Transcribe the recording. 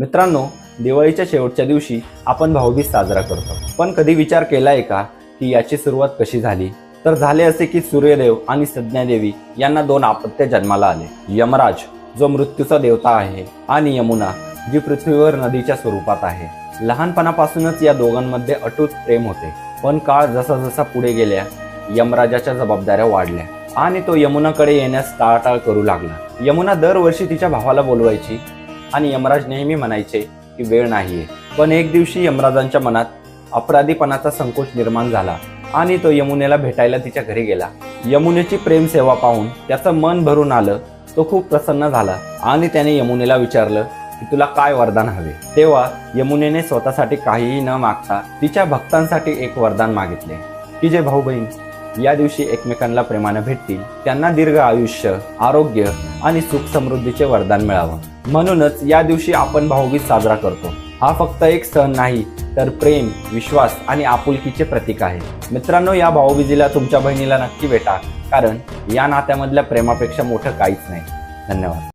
मित्रांनो दिवाळीच्या शेवटच्या दिवशी आपण भाऊबीज साजरा करतो. पण कधी विचार केला आहे का की याची सुरुवात कशी झाली? तर झाले असे की सूर्यदेव आणि संज्ञादेवी यांना दोन आपत्य जन्माला आले. यमराज जो मृत्यूचा देवता आहे आणि यमुना जी पृथ्वीवर नदीच्या स्वरूपात आहे. लहानपणापासूनच या दोघांमध्ये अटूट प्रेम होते. पण काळ जसा जसा पुढे गेल्या यमराजाच्या जबाबदाऱ्या वाढल्या आणि तो यमुनाकडे येण्यास टाळाटाळ करू लागला. यमुना दरवर्षी तिच्या भावाला बोलवायची आणि यमराज नेहमी म्हणायचे की वेळ नाहीये. पण एक दिवशी यमराजांच्या मनात अपराधीपणाचा संकोच निर्माण झाला आणि तो यमुनेला भेटायला तिच्या घरी गेला. यमुनेची प्रेमसेवा पाहून त्याचं मन भरून आलं तो खूप प्रसन्न झाला आणि त्याने यमुनेला विचारलं की तुला काय वरदान हवे? तेव्हा यमुनेने स्वतःसाठी काहीही न मागता तिच्या भक्तांसाठी एक वरदान मागितले. की जे भाऊ बहीण या दिवशी एकमेकांना प्रेमाने भेटतील त्यांना दीर्घ आयुष्य आरोग्य आणि सुख समृद्धीचे वरदान मिळावं. म्हणूनच या दिवशी आपण भाऊबीज साजरा करतो. हा फक्त एक सण नाही तर प्रेम विश्वास आणि आपुलकीचे प्रतीक आहे. मित्रांनो या भाऊबीजीला तुमच्या बहिणीला नक्की भेटा कारण या नात्यामधल्या प्रेमापेक्षा मोठं काहीच नाही. धन्यवाद.